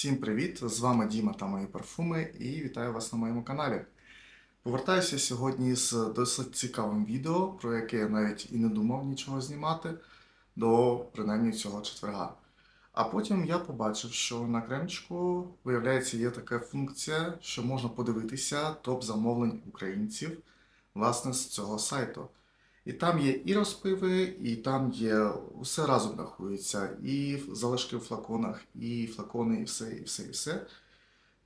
Всім привіт! З вами Діма та мої парфуми і вітаю вас на моєму каналі. Повертаюся сьогодні з досить цікавим відео, про яке я навіть і не думав нічого знімати до принаймні цього четверга. А потім я побачив, що на кремчику, виявляється, є така функція, що можна подивитися топ замовлень українців власне з цього сайту. І там є і розпиви, і там є все разом рахується, і залишки в флаконах, і флакони, і все, і все, і все.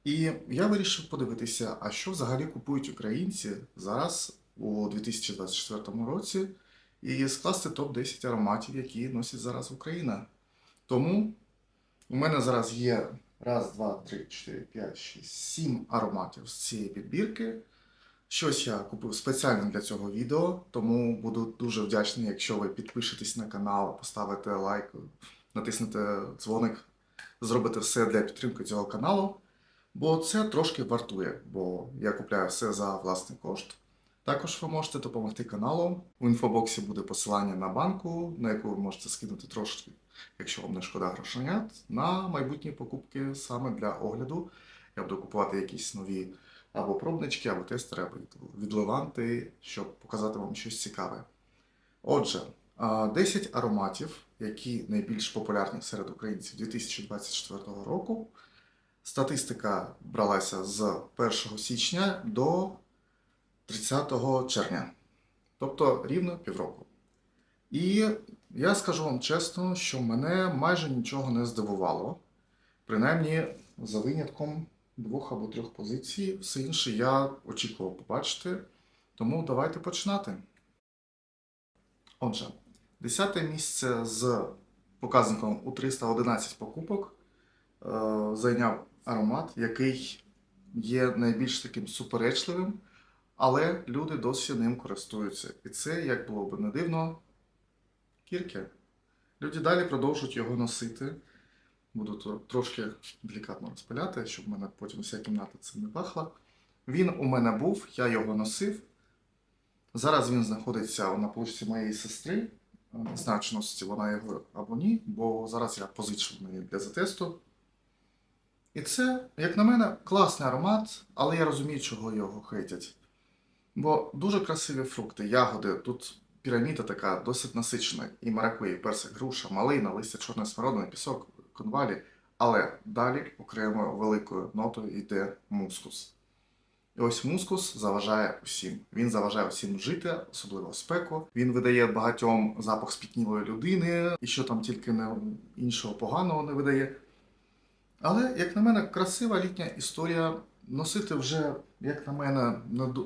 І я вирішив подивитися, а що взагалі купують українці зараз у 2024 році, і скласти топ-10 ароматів, які носить зараз Україна. Тому у мене зараз є раз, два, три, чотири, п'ять, шість, сім ароматів з цієї підбірки. Щось я купив спеціально для цього відео, тому буду дуже вдячний, якщо ви підпишетесь на канал, поставите лайк, натиснете дзвоник, зробите все для підтримки цього каналу. Бо це трошки вартує, бо я купляю все за власний кошт. Також ви можете допомогти каналу. У інфобоксі буде посилання на банку, на яку ви можете скинути трошки, якщо вам не шкода грошенят, на майбутні покупки саме для огляду. Я буду купувати якісь нові або пробнички, або тестери, або відливанти, щоб показати вам щось цікаве. Отже, 10 ароматів, які найбільш популярні серед українців 2024 року. Статистика бралася з 1 січня до 30 червня, тобто рівно півроку. І я скажу вам чесно, що мене майже нічого не здивувало. Принаймні, за винятком двох або трьох позицій, все інше я очікував побачити. Тому давайте починати. Отже, 10 місце з показником у 311 покупок е, зайняв аромат, який є найбільш таким суперечливим, але люди досі ним користуються. І це, як було б не дивно, кірки. Люди далі продовжують його носити. Буду трошки делікатно розпиляти, щоб в мене потім вся кімната цим не пахла. Він у мене був, я його носив. Зараз він знаходиться на поличці моєї сестри. Не знаю, чи носить вона його або ні, бо зараз я позичив мені для затесту. І це, як на мене, класний аромат, але я розумію, чого його хейтять. Бо дуже красиві фрукти, ягоди. Тут піраміда така досить насичена. І маракуя, і персик, груша, малина, листя, чорної смородини, пісок, конвалі. Але далі окремо великою нотою йде мускус. І ось мускус заважає усім. Він заважає усім жити, особливо спеку. Він видає багатьом запах спітнілої людини, і що там тільки не іншого поганого не видає. Але, як на мене, красива літня історія. Носити вже, як на мене,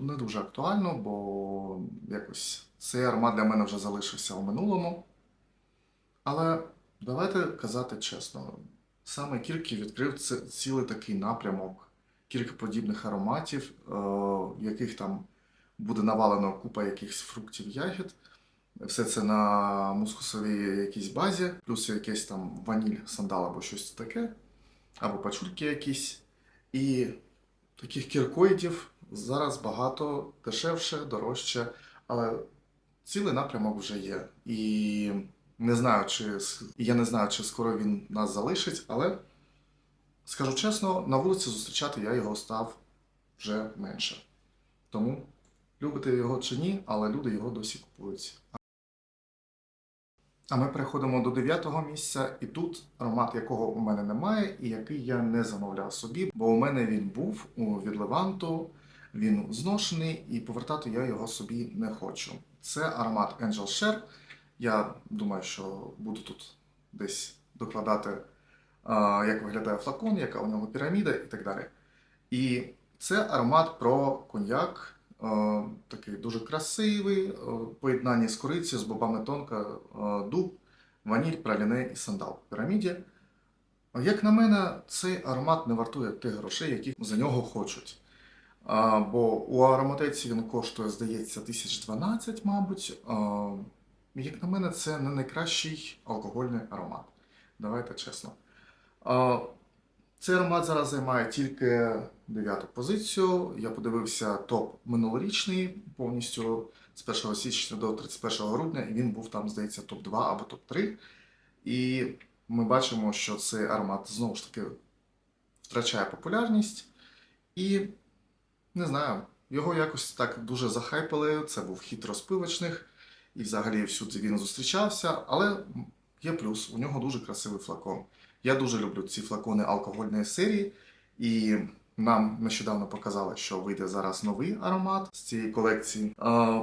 не дуже актуально, бо якось цей аромат для мене вже залишився у минулому. Але давайте казати чесно, саме Кіркі відкрив цілий такий напрямок кіркоподібних ароматів, е, яких там буде навалено купа якихось фруктів, ягід. Все це на мускусовій якійсь базі, плюс якийсь там ваніль, сандал або щось таке, або пачульки якісь. І таких кіркоїдів зараз багато дешевше, дорожче, але цілий напрямок вже є. І не знаю, чи я не знаю, чи скоро він нас залишить, але скажу чесно, на вулиці зустрічати я його став вже менше. Тому любите його чи ні, але люди його досі купують. А ми переходимо до дев'ятого місця, і тут аромат, якого у мене немає, і який я не замовляв собі, бо у мене він був у від Леванту, він зношений, і повертати я його собі не хочу. Це аромат Angel Share. Я думаю, що буду тут десь докладати, як виглядає флакон, яка у нього піраміда і так далі. І це аромат про коньяк, такий дуже красивий, в поєднанні з корицею, з бобами тонка, дуб, ваніль, праліне і сандал в піраміді. Як на мене, цей аромат не вартує тих грошей, які за нього хочуть. Бо у ароматеці він коштує, здається, 1012, мабуть. Як на мене, це не найкращий алкогольний аромат. Давайте чесно. Цей аромат зараз займає тільки дев'яту позицію. Я подивився топ минулорічний повністю з 1 січня до 31 грудня, і він був там, здається, топ-2 або топ-3. І ми бачимо, що цей аромат знову ж таки втрачає популярність. І не знаю, його якось так дуже захайпили. Це був хіт розпивочних, і взагалі всюди він зустрічався. Але є плюс, у нього дуже красивий флакон. Я дуже люблю ці флакони алкогольної серії, і нам нещодавно показали, що вийде зараз новий аромат з цієї колекції.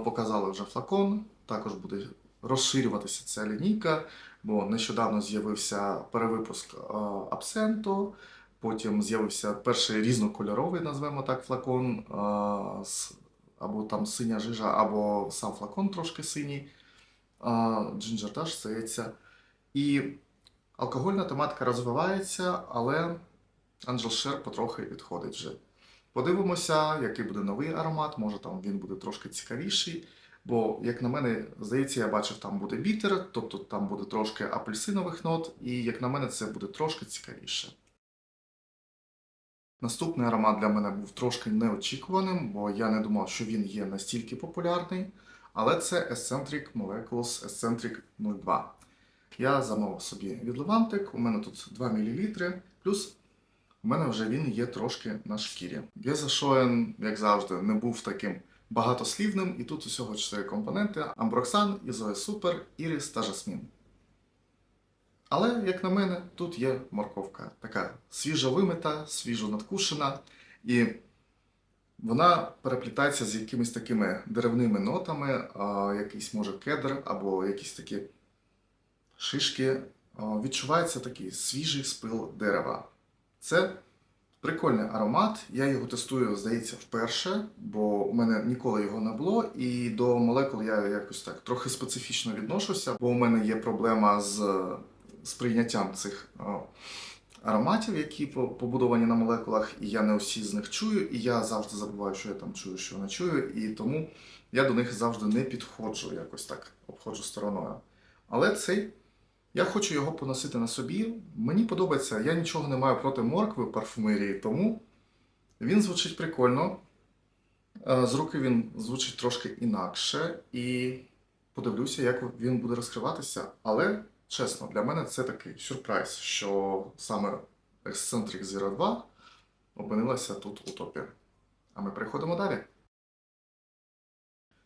Показали вже флакон, також буде розширюватися ця лінійка, бо нещодавно з'явився перевипуск абсенту. Потім з'явився перший різнокольоровий, назвемо так, флакон, з, або там синя жижа, або сам флакон трошки синій. Джинджер Dash, здається. І алкогольна тематика розвивається, але Angel Share потрохи відходить вже. Подивимося, який буде новий аромат, може там він буде трошки цікавіший. Бо, як на мене, здається, я бачив, там буде бітер, тобто там буде трошки апельсинових нот, і як на мене, це буде трошки цікавіше. Наступний аромат для мене був трошки неочікуваним, бо я не думав, що він є настільки популярний. Але це Eccentric Molecules Eccentric 02. Я замовив собі від Левантик, у мене тут 2 мл, плюс у мене вже він є трошки на шкірі. Гезашоен, як завжди, не був таким багатослівним, і тут усього 4 компоненти: Амброксан, Ізоe Супер, Іріс та Жасмін. Але, як на мене, тут є морковка. Така свіжо вимита, свіжо надкушена, і вона переплітається з якимись такими деревними нотами, якийсь може кедр або якісь такі шишки. Відчувається такий свіжий спил дерева. Це прикольний аромат. Я його тестую, здається, вперше, бо у мене ніколи його не було. І до молекул я якось так трохи специфічно відношуся, бо у мене є проблема з сприйняттям цих ароматів, які побудовані на молекулах, і я не усі з них чую, і я завжди забуваю, що я там чую, що не чую, і тому я до них завжди не підходжу, якось так обходжу стороною. Але цей я хочу його поносити на собі. Мені подобається, я нічого не маю проти моркви в парфумерії, тому він звучить прикольно. Е, З руки він звучить трошки інакше, і подивлюся, як він буде розкриватися. Але чесно, для мене це такий сюрприз, що саме Eccentric 02 опинилася тут у топі. А ми переходимо далі.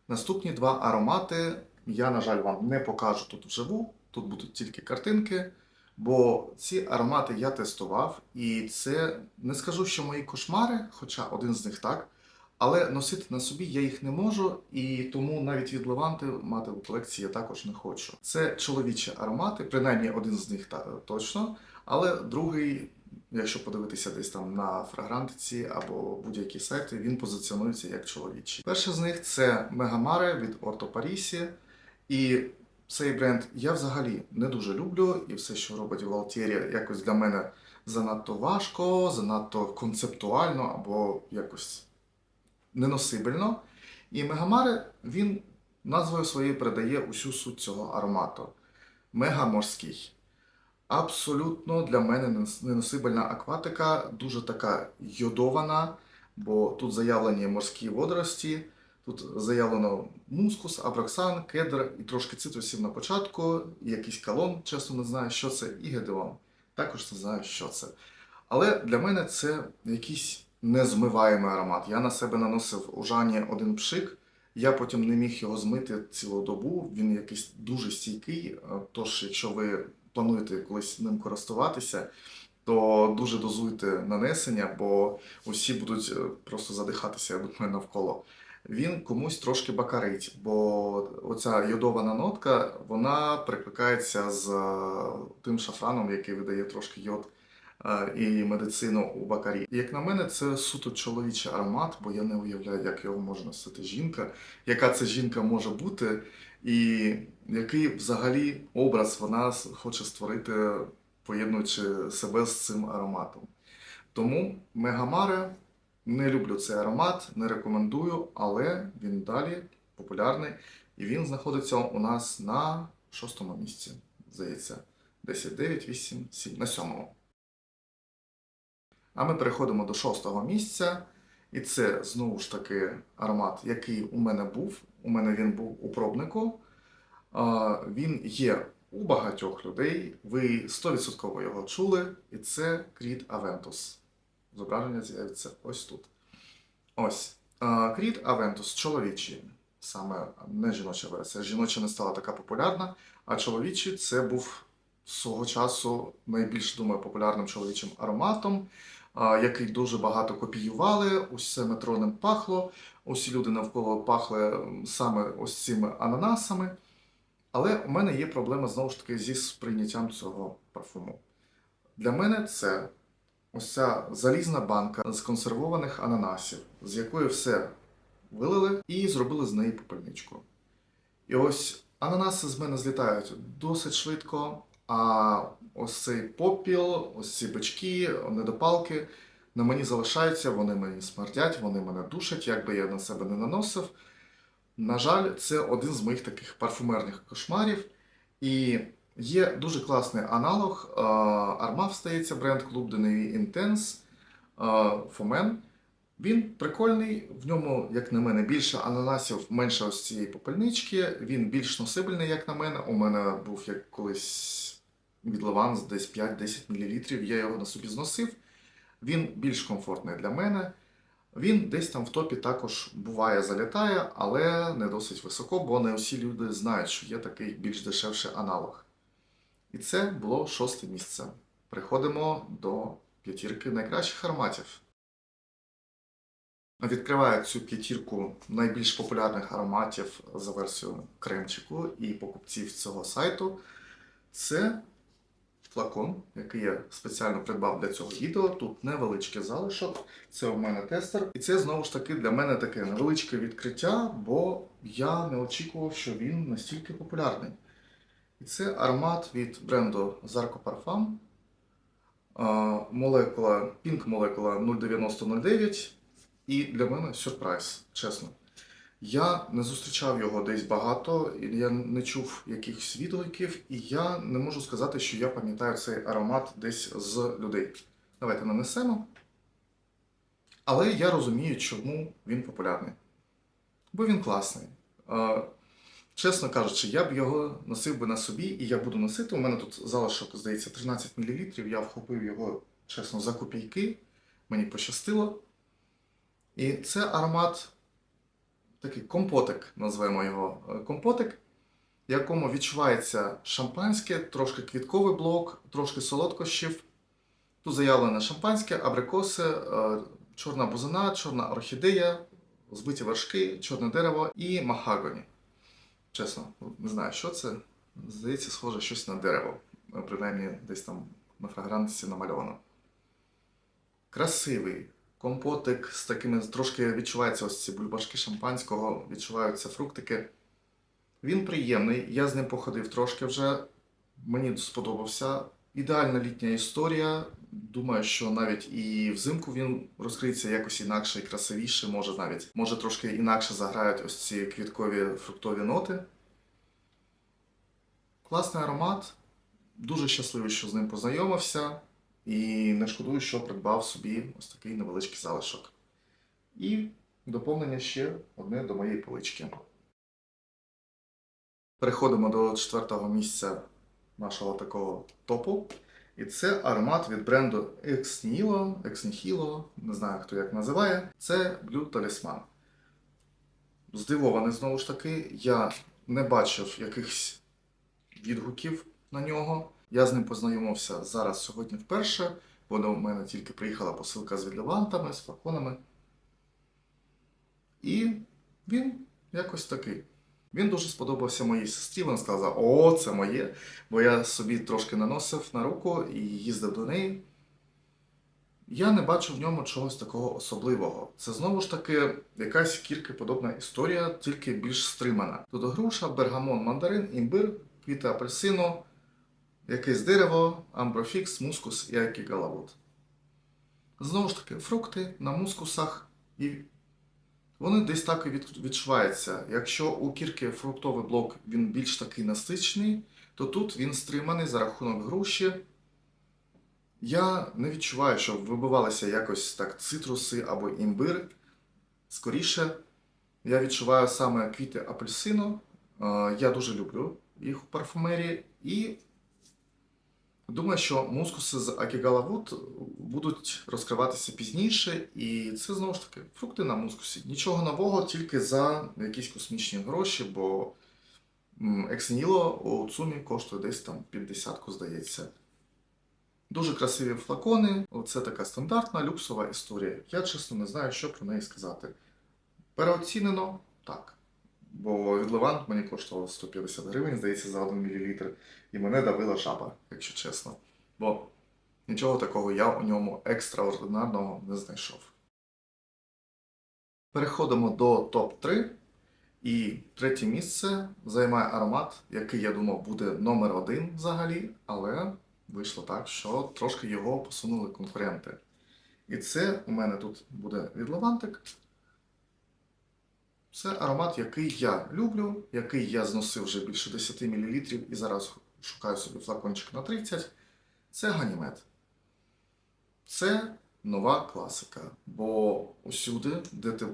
Наступні два аромати я, на жаль, вам не покажу тут вживу. Тут будуть тільки картинки, бо ці аромати я тестував, і це не скажу, що мої кошмари, хоча один з них так. Але носити на собі я їх не можу, і тому навіть від Леванти мати в колекції я також не хочу. Це чоловічі аромати, принаймні один з них та, точно, але другий, якщо подивитися десь там на фрагрантиці або будь-які сайти, він позиціонується як чоловічий. Перший з них це Мегамаре від Орто Парісі. І цей бренд я взагалі не дуже люблю, і все, що робить Валтєрія, якось для мене занадто важко, занадто концептуально або якось неносибельно. І Мегамаре він назвою своєю передає усю суть цього аромату. Мегаморський. Абсолютно для мене неносибельна акватика, дуже така йодована, бо тут заявлені морські водорості, тут заявлено мускус, аброксан, кедр і трошки цитрусів на початку, і якийсь калон, чесно не знаю, що це, і гедеон. Також не знаю, що це. Але для мене це якийсь незмиваємий аромат. Я на себе наносив у Жані один пшик. Я потім не міг його змити цілу добу. Він якийсь дуже стійкий. е, Тож, якщо ви плануєте колись ним користуватися, то дуже дозуйте нанесення, бо усі будуть е, просто задихатися, я думаю, навколо. Він комусь трошки бакарить, бо оця йодована нотка вона прикликається з е, тим шафраном, який видає трошки йод і медицину у бакарі. Як на мене, це суто чоловічий аромат, бо я не уявляю, як його може носити жінка, яка це жінка може бути, і який взагалі образ вона хоче створити, поєднуючи себе з цим ароматом. Тому Мегамаре не люблю цей аромат, не рекомендую, але він далі популярний і він знаходиться у нас на шостому місці, здається, 10, 9, 8, 7, на сьомому. А ми переходимо до шостого місця. І це знову ж таки аромат, який у мене був. У мене він був у пробнику. Він є у багатьох людей. Ви 100% його чули, і це Creed Aventus. зображення з'явиться ось тут. Ось. Кріт Авентус чоловічий. Саме не жіноча версія. Жіноча не стала така популярна, а чоловічий це був свого часу найбільш думаю, популярним чоловічим ароматом, який дуже багато копіювали. Усе метро ним пахло. Усі люди навколо пахли саме ось цими ананасами. Але у мене є проблема знову ж таки зі сприйняттям цього парфуму. Для мене це ось ця залізна банка з консервованих ананасів, з якої все вилили і зробили з неї попельничку. І ось ананаси з мене злітають досить швидко, а ось цей попіл, ось ці бички, недопалки на мені залишаються, вони мені смердять, вони мене душать, як би я на себе не наносив. На жаль, це один з моїх таких парфумерних кошмарів. І є дуже класний аналог. е, Armaf, стається бренд Nuit Intense е, Фомен. Він прикольний, в ньому, як на мене, більше ананасів, менше ось цієї попельнички. Він більш носибельний, як на мене. У мене був як колись від Леванс десь 5-10 мл. Я його на собі зносив. Він більш комфортний для мене. Він десь там в топі також буває залітає, але не досить високо, бо не всі люди знають, що є такий більш дешевший аналог. І це було шосте місце. Переходимо до п'ятірки найкращих ароматів. Відкриваю цю п'ятірку найбільш популярних ароматів за версією кремчику і покупців цього сайту. Це флакон, який я спеціально придбав для цього відео. Тут невеличкий залишок. Це у мене тестер. І це знову ж таки для мене таке невеличке відкриття, бо я не очікував, що він настільки популярний. І це аромат від бренду Zarco Parfum. Молекула Pink молекула 09009. І для мене сюрприз, чесно. Я не зустрічав його десь багато, я не чув якихось відгуків, і я не можу сказати, що я пам'ятаю цей аромат десь з людей. Давайте нанесемо. Але я розумію, чому він популярний. Бо він класний. Чесно кажучи, я б його носив би на собі, і я буду носити. У мене тут залишок, здається, 13 мл. Я вхопив його, чесно, за копійки. Мені пощастило. І це аромат, такий компотик, назвемо його е, компотик, в якому відчувається шампанське, трошки квітковий блок, трошки солодкощів. Тут заявлене шампанське, абрикоси, е, чорна бузина, чорна орхідея, збиті вершки, чорне дерево і махагоні. Чесно, не знаю, що це. Здається, схоже щось на дерево. Е, Принаймні, десь там на фрагрантиці намальовано. Красивий компотик з такими трошки відчуваються ось ці бульбашки шампанського, відчуваються фруктики. Він приємний, я з ним походив трошки вже. Мені сподобався. Ідеальна літня історія. Думаю, що навіть і взимку він розкриється якось інакше і красивіше, може навіть може трошки інакше заграють ось ці квіткові фруктові ноти. Класний аромат. Дуже щасливий, що з ним познайомився. І не шкодую, що придбав собі ось такий невеличкий залишок. І доповнення ще одне до моєї полички. Переходимо до четвертого місця нашого такого топу. І це аромат від бренду Ex Nihilo, Ex Nihilo, не знаю хто як називає. Це Blue Talisman. Здивований знову ж таки, я не бачив якихось відгуків на нього. Я з ним познайомився зараз сьогодні вперше, бо до мене тільки приїхала посилка з відливантами, з флаконами. І він якось такий. Він дуже сподобався моїй сестрі. Вона сказала, о, це моє. Бо я собі трошки наносив на руку і їздив до неї. Я не бачу в ньому чогось такого особливого. Це знову ж таки якась кілька подобна історія, тільки більш стримана. Тут груша, бергамон, мандарин, імбир, квіти апельсину, якесь дерево, амброфікс, мускус і акігалавут. Знову ж таки, фрукти на мускусах і вони десь так і від- відчуваються. Якщо у кірки фруктовий блок він більш такий насичений, то тут він стриманий за рахунок груші. Я не відчуваю, що вибивалися якось так цитруси або імбир. Скоріше, я відчуваю саме квіти апельсину. Е, Я дуже люблю їх у парфумерії. І Думаю, що мускуси з Акігала Wood будуть розкриватися пізніше, і це знову ж таки фрукти на мускусі. Нічого нового, тільки за якісь космічні гроші, бо м, Ексніло у Цумі коштує десь там 50, здається. Дуже красиві флакони. Це така стандартна люксова історія. Я чесно не знаю, що про неї сказати. Переоцінено так. Бо від Левант мені коштувало 150 гривень, здається, за 1 мл. І мене давила жаба, якщо чесно. Бо нічого такого я у ньому екстраординарного не знайшов. Переходимо до топ-3. І третє місце займає аромат, який я думав буде номер один взагалі, але вийшло так, що трошки його посунули конкуренти. І це у мене тут буде від Левантик. Це аромат, який я люблю, який я зносив вже більше 10 мл і зараз шукаю собі флакончик на 30. Це ганімед. Це нова класика. Бо усюди, де ти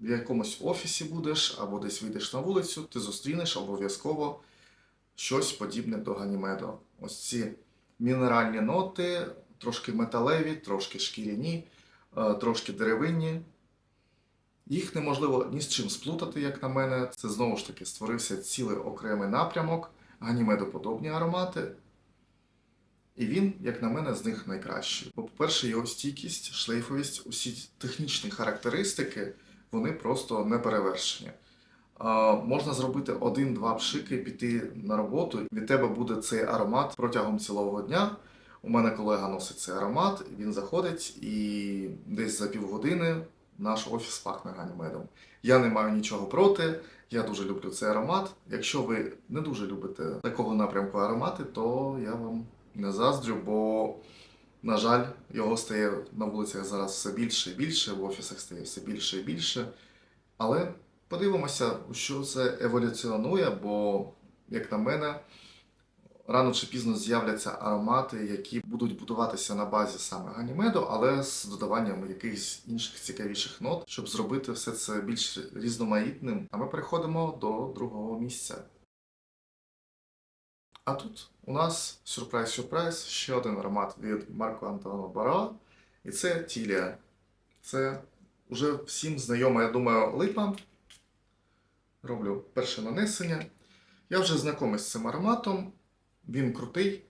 в якомусь офісі будеш або десь вийдеш на вулицю, ти зустрінеш обов'язково щось подібне до ганімеду. Ось ці мінеральні ноти, трошки металеві, трошки шкіряні, е, трошки деревинні. Їх неможливо ні з чим сплутати, як на мене. Це знову ж таки створився цілий окремий напрямок, ганімедоподобні аромати. І він, як на мене, з них найкращий. Бо, по-перше, його стійкість, шлейфовість, усі технічні характеристики, вони просто не перевершені. А, можна зробити один-два пшики, піти на роботу. Від тебе буде цей аромат протягом цілого дня. У мене колега носить цей аромат, він заходить і десь за півгодини наш офіс пахне ганімедом. Я не маю нічого проти, я дуже люблю цей аромат. Якщо ви не дуже любите такого напрямку аромати, то я вам не заздрю, бо, на жаль, його стає на вулицях зараз все більше і більше, в офісах стає все більше і більше. Але подивимося, що це еволюціонує, бо, як на мене, рано чи пізно з'являться аромати, які будуть будуватися на базі саме ганімеду, але з додаванням якихось інших цікавіших нот, щоб зробити все це більш різноманітним. А ми переходимо до другого місця. А тут у нас сюрприз-сюрприз, ще один аромат від Марко Антоно Бара, і це Тілія. Це вже всім знайома, я думаю, липа. Роблю перше нанесення. Я вже знайомий з цим ароматом. Він крутий,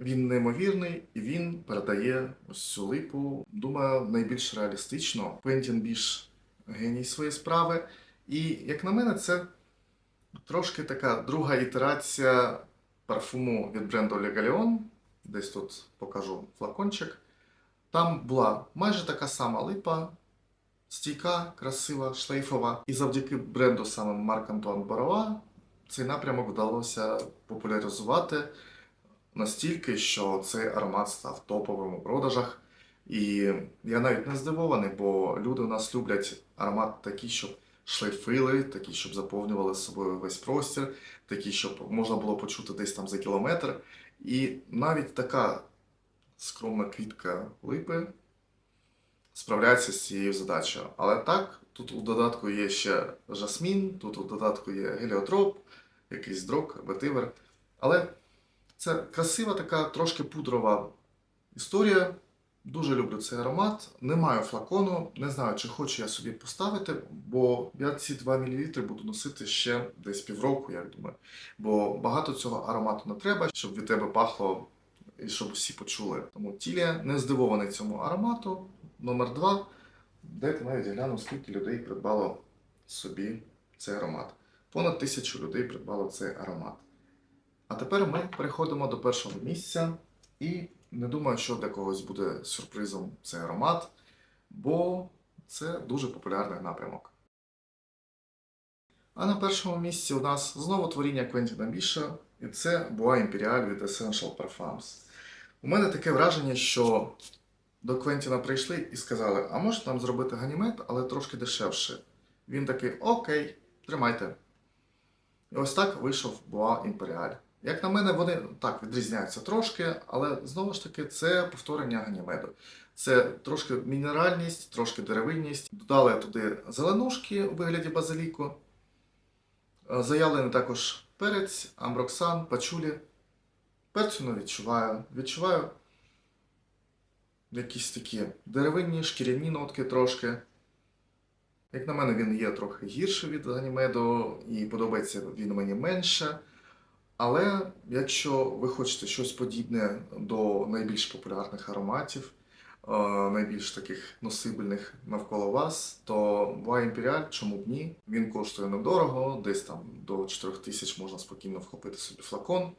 він неймовірний і він передає ось цю липу, думаю, найбільш реалістично. Квентін більш геній своєї справи. І, як на мене, це трошки така друга ітерація парфуму від бренду Le Galeon. Десь тут покажу флакончик. Там була майже така сама липа, стійка, красива, шлейфова. І завдяки бренду саме Марк Антуан Барова цей напрямок вдалося популяризувати настільки, що цей аромат став топовим у продажах. І я навіть не здивований, бо люди у нас люблять аромат такий, щоб шлейфили, такі, щоб заповнювали собою весь простір, такі, щоб можна було почути десь там за кілометр. І навіть така скромна квітка липи справляється з цією задачею. Але так, тут у додатку є ще жасмін, тут у додатку є геліотроп, якийсь дрог, ветивер. Але це красива така трошки пудрова історія. Дуже люблю цей аромат. Не маю флакону, не знаю, чи хочу я собі поставити, бо я ці 2 мл буду носити ще десь півроку, як думаю. Бо багато цього аромату не треба, щоб від тебе пахло і щоб всі почули. Тому тілія не здивований цьому аромату. Номер 2. Дайте навіть гляну, скільки людей придбало собі цей аромат. Понад тисячу людей придбало цей аромат. А тепер ми переходимо до першого місця. І не думаю, що для когось буде сюрпризом цей аромат, бо це дуже популярний напрямок. А на першому місці у нас знову творіння Квентіна Біша, і це Bois Imperial від Essential Parfums. У мене таке враження, що до Квентіна прийшли і сказали, а може нам зробити ганімет, але трошки дешевше. Він такий, окей, тримайте. І ось так вийшов Bois Imperial. Як на мене, вони так відрізняються трошки, але знову ж таки це повторення ганімеду. Це трошки мінеральність, трошки деревинність. Додали туди зеленушки у вигляді базиліку. Е, Заявлений також перець, амброксан, пачулі. Перцю не відчуваю. Відчуваю якісь такі деревинні, шкіряні нотки трошки. Як на мене, він є трохи гірший від Ганімеду і подобається він мені менше. Але якщо ви хочете щось подібне до найбільш популярних ароматів, е, найбільш таких носибельних навколо вас, то Wine Imperial, чому б ні? Він коштує недорого, десь там до 4 тисяч можна спокійно вхопити собі флакон.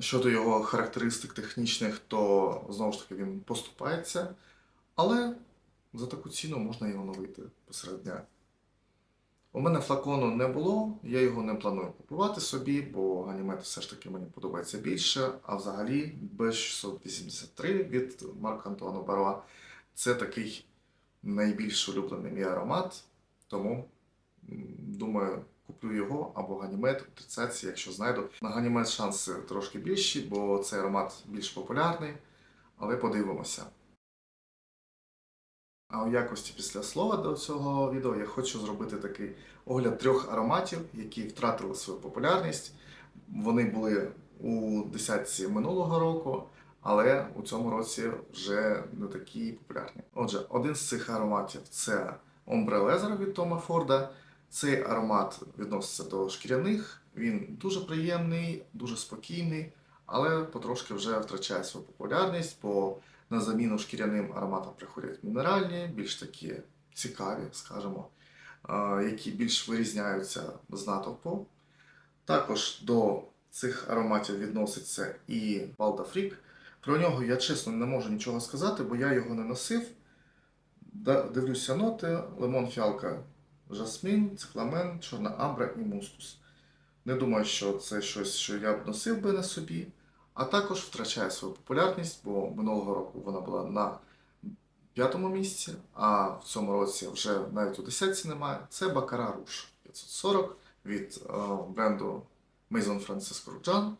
Щодо його характеристик технічних, то знову ж таки він поступається, але за таку ціну можна його новити посеред дня. У мене флакону не було, я його не планую купувати собі, бо ганімет все ж таки мені подобається більше. А взагалі B683 від Марка Антуана Баруа це такий найбільш улюблений мій аромат. Тому думаю, куплю його або ганімет у 30, якщо знайду. На ганімет шанси трошки більші, бо цей аромат більш популярний, але подивимося. А у якості після слова до цього відео я хочу зробити такий огляд трьох ароматів, які втратили свою популярність. Вони були у десятці минулого року, але у цьому році вже не такі популярні. Отже, один з цих ароматів це Ombre Leather від Тома Форда. Цей аромат відноситься до шкіряних. Він дуже приємний, дуже спокійний, але потрошки вже втрачає свою популярність, бо на заміну шкіряним ароматам приходять мінеральні, більш такі цікаві, скажімо, які більш вирізняються з натовпу. Також до цих ароматів відноситься і Балдафрік. Про нього я чесно не можу нічого сказати, бо я його не носив. Дивлюся ноти: лимон, фіалка, жасмін, цикламен, чорна амбра і мускус. Не думаю, що це щось, що я б носив би на собі, а також втрачає свою популярність, бо минулого року вона була на п'ятому місці, а в цьому році вже навіть у десятці немає. Це Бакара Руш 540 від е, бренду Maison Francisco Rujan.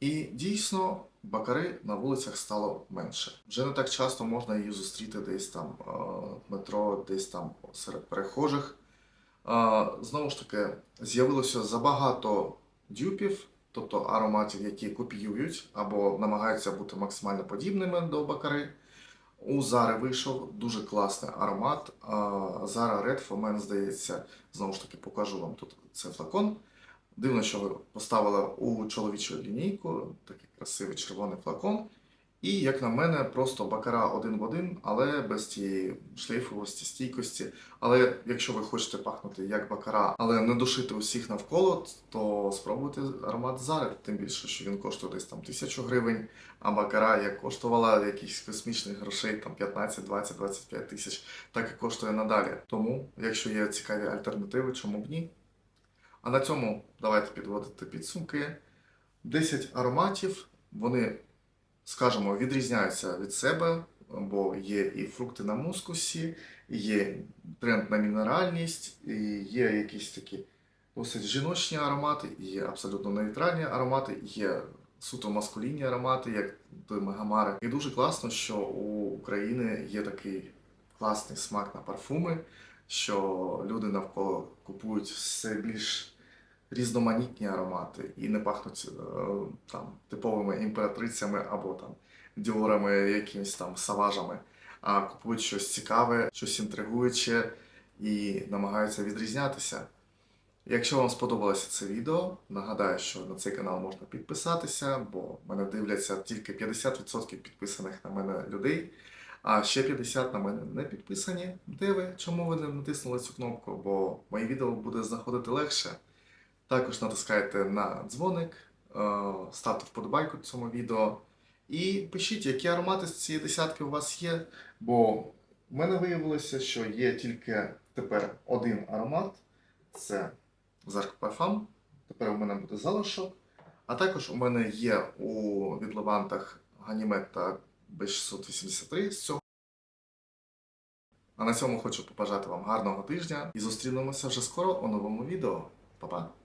І дійсно бакари на вулицях стало менше. Вже не так часто можна її зустріти десь там е, в метро, десь там серед перехожих. Е, Знову ж таки, з'явилося забагато дюпів, тобто ароматів, які копіюють або намагаються бути максимально подібними до бакари. У Зари вийшов дуже класний аромат. Зара Red for Men, здається, знову ж таки покажу вам тут цей флакон. Дивно, що ви поставили у чоловічу лінійку, такий красивий червоний флакон. І, як на мене, просто бакара один в один, але без тієї шлейфовості, стійкості. Але якщо ви хочете пахнути як бакара, але не душити усіх навколо, то спробуйте аромат Зари, тим більше, що він коштує десь там тисячу гривень, а бакара як коштувала якихось космічних грошей, там 15, 20, 25 тисяч, так і коштує надалі. Тому, якщо є цікаві альтернативи, чому б ні? А на цьому давайте підводити підсумки. 10 ароматів, вони, скажімо, відрізняються від себе, бо є і фрукти на мускусі, є тренд на мінеральність, і є якісь такі досить жіночні аромати, є абсолютно нейтральні аромати, є суто маскулінні аромати, як до Мегамари. І дуже класно, що у України є такий класний смак на парфуми, що люди навколо купують все більш різноманітні аромати і не пахнуть е, там типовими імператрицями або там діорами, якимись там саважами, а купують щось цікаве, щось інтригуюче і намагаються відрізнятися. Якщо вам сподобалося це відео, нагадаю, що на цей канал можна підписатися, бо мене дивляться тільки 50% підписаних на мене людей, а ще 50% на мене не підписані. Де ви? Чому ви не натиснули цю кнопку? Бо моє відео буде знаходити легше. Також натискайте на дзвоник, е, ставте вподобайку цьому відео і пишіть, які аромати з цієї десятки у вас є. Бо в мене виявилося, що є тільки тепер один аромат це Zark Parfum. Тепер у мене буде залишок. А також у мене є у відливантах Ганімет та B683 з цього. А на цьому хочу побажати вам гарного тижня і зустрінемося вже скоро у новому відео. Па-па!